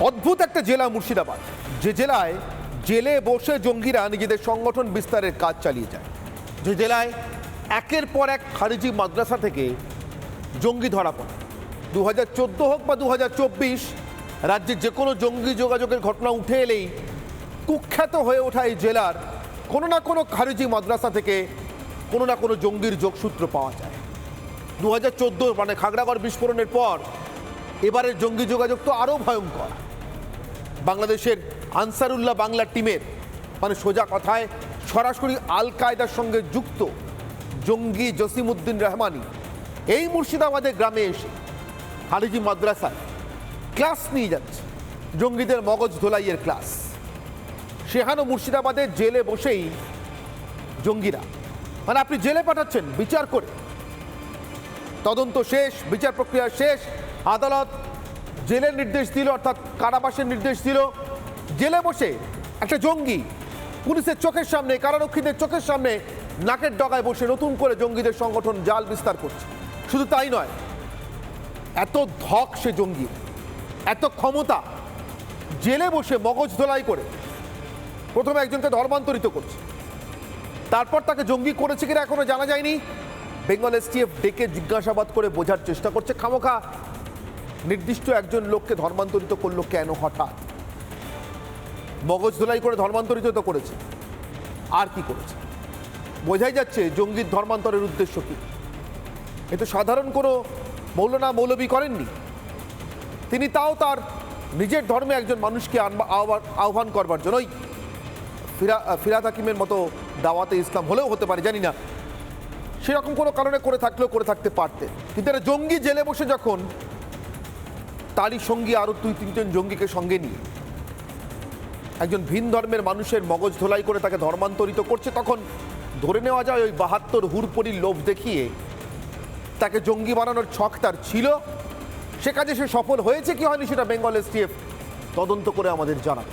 অদ্ভুত একটা জেলা মুর্শিদাবাদ। যে জেলায় জেলে বসে জঙ্গিরা নিজেদের সংগঠন বিস্তারের কাজ চালিয়ে যায়। যে জেলায় একের পর এক খারিজি মাদ্রাসা থেকে জঙ্গি ধরা পড়ে। দু হাজার চোদ্দ হোক বা দু রাজ্যের যে কোনো জঙ্গি যোগাযোগের ঘটনা উঠে এলেই কুখ্যাত হয়ে ওঠা এই জেলার কোনো না কোনো খারিজি মাদ্রাসা থেকে কোনো না কোনো জঙ্গির যোগসূত্র পাওয়া যায়। দু হাজার চোদ্দ মানে খাগড়াগড় বিস্ফোরণের পর এবারের জঙ্গি যোগাযোগ তো আরও ভয়ঙ্কর। বাংলাদেশের আনসারুল্লাহ বাংলা টিমের মানে সোজা কথায় সরাসরি আল কায়দার সঙ্গে যুক্ত জঙ্গি জসিমউদ্দিন রহমানি এই মুর্শিদাবাদের গ্রামে এসে হারিজি মাদ্রাসায় ক্লাস নিয়ে যাচ্ছে। জঙ্গিদের মগজ ধোলাইয়ের ক্লাস। সেখানে মুর্শিদাবাদের জেলে বসেই জঙ্গিরা মানে আপনি জেলে পাঠাচ্ছেন, বিচার করে। তদন্ত শেষ, বিচার প্রক্রিয়া শেষ আদালত জেলের নির্দেশ দিল, অর্থাৎ কারাবাসের নির্দেশ দিল। জেলে বসে একটা জঙ্গি পুলিশের চোখের সামনে, কারারক্ষীদের চোখের সামনে নাকের ডগায় বসে নতুন করে জঙ্গিদের সংগঠন জাল বিস্তার করছে। শুধু তাই নয়, এত ধক সে জঙ্গি, এত ক্ষমতা, জেলে বসে মগজ ধোলাই করে প্রথমে একজনকে ধর্মান্তরিত করছে। তারপর তাকে জঙ্গি করেছে কিনা এখনও জানা যায়নি। বেঙ্গল এসটিএফ ডেকে জিজ্ঞাসাবাদ করে বোঝার চেষ্টা করছে। খামোখা নির্দিষ্ট একজন লোককে ধর্মান্তরিত করল কেন হঠাৎ? মগজ ধোলাই করে ধর্মান্তরিত তো করেছে। আর কি করেছে? বোঝাই যাচ্ছে জঙ্গির ধর্মান্তরের উদ্দেশ্য কি? এ তো সাধারণ কোনো মৌলনা মৌলবী করেননি। তিনি তাও তার নিজের ধর্মে একজন মানুষকে আহ্বান- করবার জন্যই ফিরা ফিরাদ হাকিমের মতো দাওয়াতে ইসলাম হলেও হতে পারে, জানি না। সেরকম কোনো কারণে করে থাকলেও করে থাকতে পারতেন। কিন্তু একটা জঙ্গি জেলে বসে যখন তারই সঙ্গী আরও দুই তিনজন জঙ্গিকে সঙ্গে নিয়ে। একজন ভিন ধর্মের মানুষের মগজ ধোলাই করে তাকে ধর্মান্তরিত করছে, তখন ধরে নেওয়া যায় ওই বাহাত্তর হুরপরির লোভ দেখিয়ে তাকে জঙ্গি বানানোর ছক তার ছিল। সে কাজে সে সফল হয়েছে কি হয়নি সেটা বেঙ্গল এসটিএফ তদন্ত করে আমাদের জানাবে।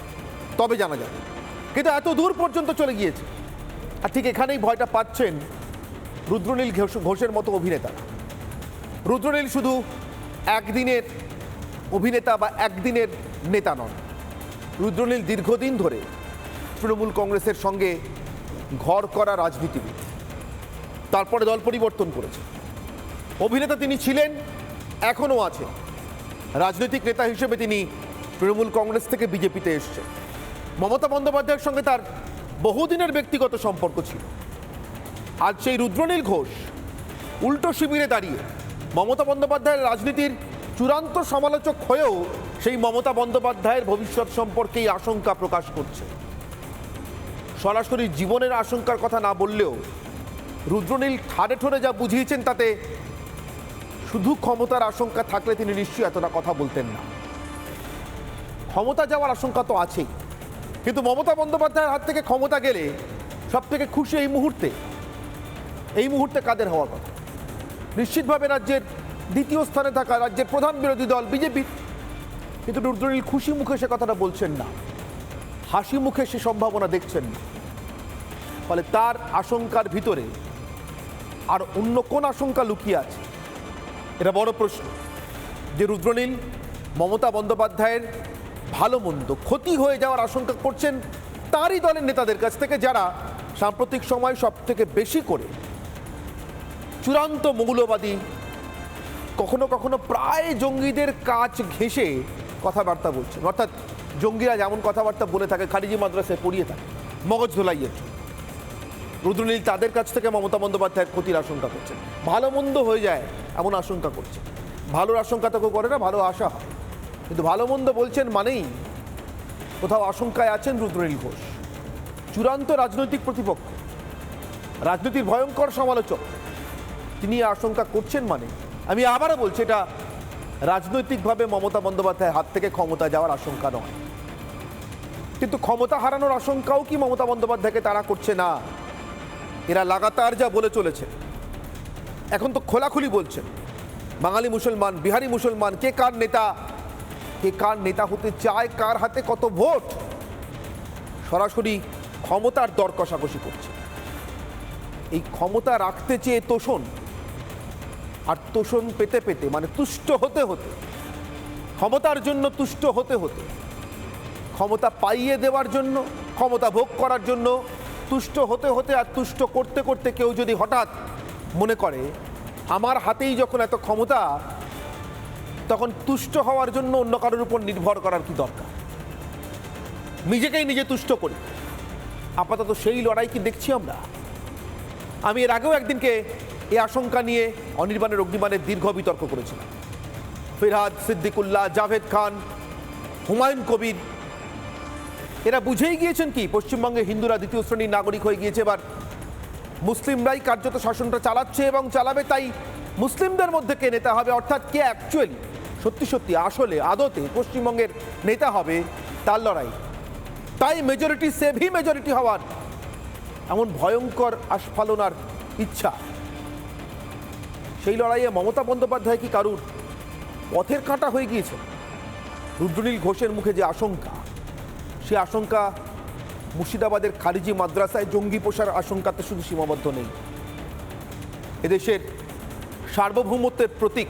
তবে জানা যাবে। কিন্তু এত দূর পর্যন্ত চলে গিয়েছে। আর ঠিক এখানেই ভয়টা পাচ্ছেন রুদ্রনীল ঘোষ, ঘোষের মতো অভিনেতা। রুদ্রনীল শুধু একদিনের অভিনেতা বা একদিনের নেতা নন। রুদ্রনীল দীর্ঘদিন ধরে তৃণমূল কংগ্রেসের সঙ্গে ঘর করা রাজনীতিবিদ। তারপরে দল পরিবর্তন করেছে। অভিনেতা তিনি ছিলেন, এখনও আছেন। রাজনৈতিক নেতা হিসেবে তিনি তৃণমূল কংগ্রেস থেকে বিজেপিতে এসছেন। মমতা বন্দ্যোপাধ্যায়ের সঙ্গে তার বহুদিনের ব্যক্তিগত সম্পর্ক ছিল। আজ সেই রুদ্রনীল ঘোষ উল্টো শিবিরে দাঁড়িয়ে মমতা বন্দ্যোপাধ্যায়ের রাজনীতির চূড়ান্ত সমালোচক হয়েও সেই মমতা বন্দ্যোপাধ্যায়ের ভবিষ্যৎ সম্পর্কেই আশঙ্কা প্রকাশ করছে। সরাসরি জীবনের আশঙ্কার কথা না বললেও রুদ্রনীল ঠাড়ে ঠোরে যা বুঝিয়েছেন তাতে শুধু ক্ষমতার আশঙ্কা থাকলে তিনি নিশ্চয়ই এতটা কথা বলতেন না। ক্ষমতা যাওয়ার আশঙ্কা তো আছেই। কিন্তু মমতা বন্দ্যোপাধ্যায়ের হাত থেকে ক্ষমতা গেলে সব থেকে খুশি এই মুহূর্তে। এই মুহূর্তে কাদের হওয়ার কথা? নিশ্চিতভাবে রাজ্যের দ্বিতীয় স্থানে থাকা রাজ্যের প্রধান বিরোধী দল বিজেপি। কিন্তু রুদ্রনীল খুশি মুখে সে কথাটা বলছেন না। হাসি মুখে সে সম্ভাবনা দেখছেন না। ফলে তার আশঙ্কার ভিতরে আর অন্য কোন আশঙ্কা লুকিয়ে আছে? এটা বড় প্রশ্ন। যে রুদ্রনীল, মমতা বন্দ্যোপাধ্যায়ের ভালো মন্দ ক্ষতি হয়ে যাওয়ার আশঙ্কা করছেন তারই দলের নেতাদের কাছ থেকে যারা সাম্প্রতিক সময় সব থেকে বেশি করে চূড়ান্ত মৌলবাদী কখনো কখনো প্রায় জঙ্গিদের কাজ ঘেঁষে কথাবার্তা বলছেন অর্থাৎ জঙ্গিরা যেমন কথাবার্তা বলে থাকে খারিজি মাদ্রাসায় পড়িয়ে থাকে, মগজ ধোলাইয়ের জন্য। রুদ্রনীল তাদের কাছ থেকে মমতা বন্দ্যোপাধ্যায়ের ক্ষতির আশঙ্কা করছেন ভালো মন্দ হয়ে যায় এমন আশঙ্কা করছে। ভালোর আশঙ্কা তো করে না, ভালো আশা হয়। কিন্তু ভালো মন্দ বলছেন মানেই কোথাও আশঙ্কায় আছেন রুদ্রনীল ঘোষ। চূড়ান্ত রাজনৈতিক প্রতিপক্ষ, রাজনীতির ভয়ঙ্কর সমালোচক, তিনি আশঙ্কা করছেন মানে আমি আবারও বলছি, এটা রাজনৈতিকভাবে মমতা বন্দ্যোপাধ্যায়ের হাত থেকে ক্ষমতা যাওয়ার আশঙ্কা নয়। কিন্তু ক্ষমতা হারানোর আশঙ্কাও কি মমতা বন্দ্যোপাধ্যায়কে তারা করছে? না। এরা লাগাতার যা বলে চলেছে, এখন তো খোলাখুলি বলছেন বাঙালি মুসলমান, বিহারি মুসলমান, কে কার নেতা, কে কার নেতা হতে চায়, কার হাতে কত ভোট? সরাসরি ক্ষমতার দর কষাকষি করছে। এই ক্ষমতা রাখতে চেয়ে তোষণ আর তোষণ পেতে পেতে মানে তুষ্ট হতে হতে, ক্ষমতার জন্য তুষ্ট হতে হতে, ক্ষমতা পাইয়ে দেওয়ার জন্য, ক্ষমতা ভোগ করার জন্য তুষ্ট হতে হতে আর তুষ্ট করতে করতে কেউ যদি হঠাৎ মনে করে, আমার হাতেই যখন এত ক্ষমতা, তখন তুষ্ট হওয়ার জন্য অন্য কারোর উপর নির্ভর করার কি দরকার? নিজেকেই নিজে তুষ্ট করি। আপাতত সেই লড়াই কি দেখছি আমরা? আমি এর আগেও একদিনকে এই আশঙ্কা নিয়ে অনির্বাণের অগ্নিবাণের দীর্ঘ বিতর্ক করেছিলাম ফিরহাদ সিদ্দিকুল্লাহ, জাভেদ খান, হুমায়ুন কবির, এরা বুঝেই গিয়েছেন কি, পশ্চিমবঙ্গে হিন্দুরা দ্বিতীয় শ্রেণির নাগরিক হয়ে গিয়েছে, এবার মুসলিমরাই কার্যত শাসনটা চালাচ্ছে এবং চালাবে, তাই মুসলিমদের মধ্যে কে নেতা হবে, অর্থাৎ কে অ্যাকচুয়ালি সত্যি সত্যি, আসলে, আদতে পশ্চিমবঙ্গের নেতা হবে, তার লড়াই। তাই মেজরিটি সেভি মেজরিটি হওয়ার এমন ভয়ঙ্কর আস্ফালনার ইচ্ছা। সেই লড়াইয়ে মমতা বন্দ্যোপাধ্যায় কি কারুর? পথের কাঁটা হয়ে গিয়েছে। রুদ্রনীল ঘোষের মুখে যে আশঙ্কা, সে আশঙ্কা মুর্শিদাবাদের খারিজি মাদ্রাসায় জঙ্গি পোষার আশঙ্কাতে শুধু সীমাবদ্ধ নেই। এদেশের সার্বভৌমত্বের প্রতীক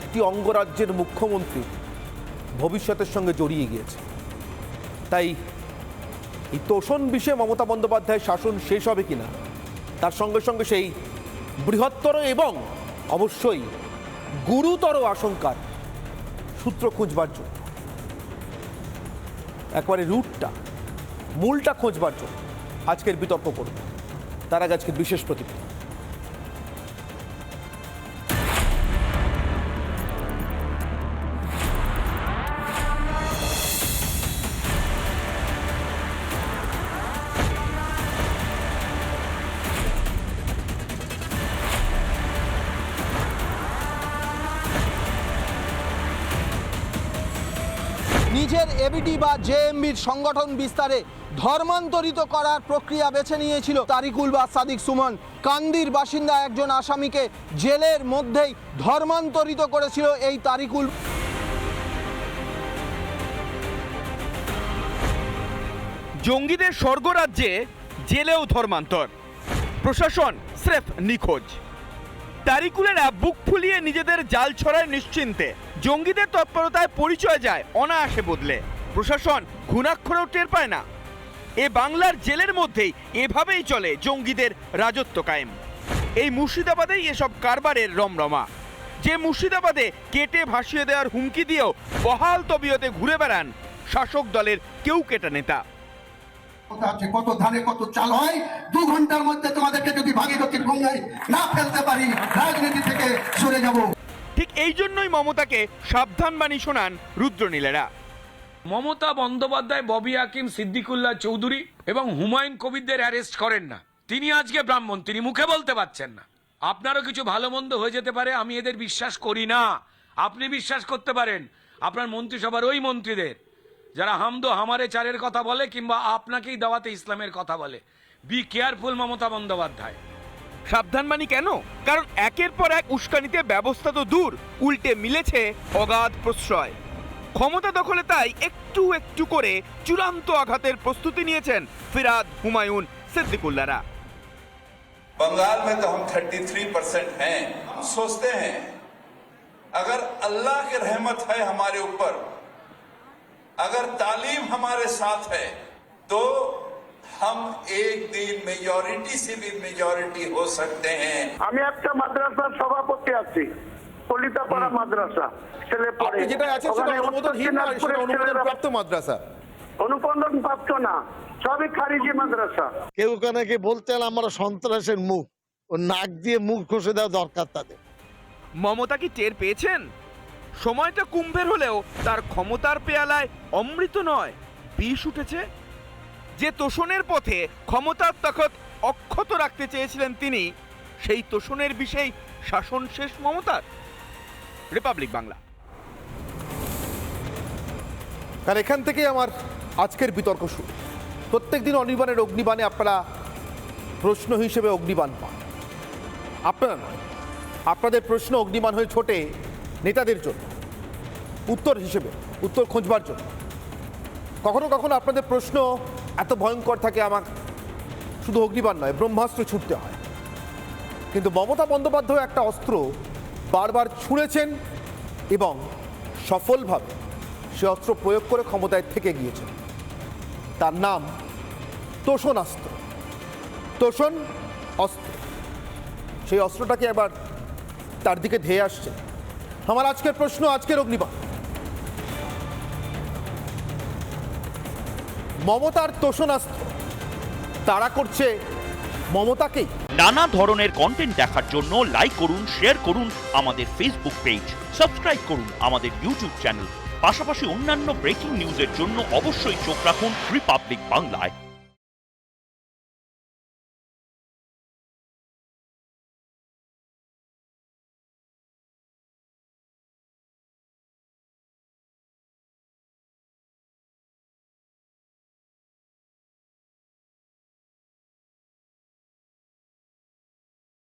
একটি অঙ্গরাজ্যের মুখ্যমন্ত্রী ভবিষ্যতের সঙ্গে জড়িয়ে গিয়েছে। তাই এই তোষণ বিষয়ে মমতা বন্দ্যোপাধ্যায়ের শাসন শেষ হবে কিনা, তার সঙ্গে সঙ্গে সেই বৃহত্তর এবং অবশ্যই গুরুতর আশঙ্কার সূত্র খুঁজবার জন্য। একবারে রুটটা, মূলটা খোঁজবার জন্য আজকের বিতর্ক করব। তার আগে আজকের বিশেষ প্রতিবেদন। নিজের এবিডি বা জেএমবির সংগঠন বিস্তারে ধর্মান্তরিত করার প্রক্রিয়া বেছে নিয়েছিল তারিকুল বা সাদিক সুমন। কান্দির বাসিন্দা একজন আসামিকে জেলের মধ্যেই ধর্মান্তরিত করেছিল এই তারিকুল। জঙ্গিদের স্বর্গরাজ্যে জেলেও ধর্মান্তর। প্রশাসন স্রেফ নিখোঁজ। তারিকুলেরা বুক ফুলিয়ে নিজেদের জাল ছড়ায় নিশ্চিন্তে। জঙ্গিদের তৎপরতায় পরিচয় যায় অনায়াসে বদলে। প্রশাসন ঘুণাক্ষরেও টের পায় না। এ বাংলার জেলের মধ্যেই এভাবেই চলে জঙ্গিদের রাজত্ব কায়েম। এই মুর্শিদাবাদেই এসব কারবারের রমরমা। যে মুর্শিদাবাদে কেটে ভাসিয়ে দেওয়ার হুমকি দিয়েও বহাল তবিয়তে ঘুরে বেড়ান শাসক দলের কেউ কেটা নেতা। কথা আছে কত ধানে কত চাল হয়? দু ঘণ্টার মধ্যে তোমাদেরকে যদি ভাগীরথীর গঙ্গায় না ফেলতে পারি রাজনীতি থেকে সরে যাব। ঠিক এই জন্যই মমতাকে সাবধান বাণী শোনান রুদ্রনীলেরা। মমতা বন্দ্যোপাধ্যায় ববি হাকিম সিদ্দিকুল্লাহ চৌধুরী এবং হুমায়ুন কবিরদের অ্যারেস্ট করেন না। তিনি আজকে ব্রাহ্মণ তিনি মুখে বলতে পারছেন না। আপনারও কিছু ভালো মন্দ হয়ে যেতে পারে আমি এদের বিশ্বাস করি না। আপনি বিশ্বাস করতে পারেন আপনার মন্ত্রিসভার ওই মন্ত্রীদের। যারা হামদো হামারে চারের কথা বলে কিংবা আপনাকেই দাওয়াতে ইসলামের কথা বলে বি কেয়ারফুল মমতা বন্দ্যোপাধ্যায় সাবধান বাণী কেন কারণ একের পর এক উস্কানিতে ব্যবস্থা তো দূর উল্টে মিলেছে অগাধ প্রশ্রয় ক্ষমতা দখলে তাই একটু একটু করে চূড়ান্ত আঘাতের প্রস্তুতি নিয়েছেন ফিরাদ হুমায়ুন সিদ্দিকুল্লারা बंगाल में तो हम 33 परसेंट हैं हम सोचते हैं अगर अल्लाह की रहमत है हमारे ऊपर अगर तालीम हमारे साथ है तो हम एक दिन मेजॉरिटी से भी मेजॉरिटी हो सकते हैं আমি একটা মাদ্রাসার সভাপতি আছি কলিতাপাড়া মাদ্রাসা ছেলে পড়ে আপনি যেটা আছে সেটা ওখানে অনুমোদনহীন উত্তর নয় সেটা দিনাজপুরের অনুমোদন ছেলেরা প্রাপ্ত মাদ্রাসা অনুমোদন প্রাপ্ত না সবই খারিজি মাদ্রাসা কেউ নাকি বলতেন আমরা সন্ত্রাসের মুখ ও নাক দিয়ে মুখ ঘষে দেওয়া দরকার তাদের মমতা কি টের পেয়েছেন সময়টা কুম্ভের হলেও তার ক্ষমতার পেয়ালায় অমৃত নয়, বিষ উঠেছে। যে তোষণের পথে ক্ষমতার তখত অক্ষত রাখতে চেয়েছিলেন তিনি, সেই তোষণের বিষয়েই শাসন শেষ মমতার। রিপাবলিক বাংলা। কারণ এখান থেকেই আমার আজকের বিতর্ক শুরু। প্রত্যেক দিন অনির্বাণের অগ্নিবাণে আপনারা প্রশ্ন হিসেবে অগ্নিবাণ পান। আপনারা নয়, আপনাদের প্রশ্ন অগ্নিবাণ হয়ে ছোটে। নেতাদের জন্য, উত্তর হিসেবে, উত্তর খোঁজবার জন্য। কখনো কখনো আপনাদের প্রশ্ন এত ভয়ঙ্কর থাকে আমার। শুধু অগ্নিবাণ নয়, ব্রহ্মাস্ত্র ছুটতে হয়। কিন্তু মমতা বন্দ্যোপাধ্যায় একটা অস্ত্র বারবার ছুঁড়েছেন এবং সফলভাবে সে অস্ত্র প্রয়োগ করে ক্ষমতায় থেকে গিয়েছেন। তার নাম তোষণাস্ত্র তোষণ অস্ত্র। সেই অস্ত্রটাকে এবার তার দিকে ধেয়ে আসছে। আমার আজকের প্রশ্ন, আজকের অগ্নিবাণ মমতার তোষণাস্ত্র, তারা করছে মমতাকেই। নানা ধরনের কন্টেন্ট দেখার জন্য লাইক করুন শেয়ার করুন আমাদের ফেসবুক পেজ সাবস্ক্রাইব করুন আমাদের ইউটিউব চ্যানেল পাশাপাশি অন্যান্য ব্রেকিং নিউজের জন্য অবশ্যই চোখ রাখুন রিপাবলিক বাংলায়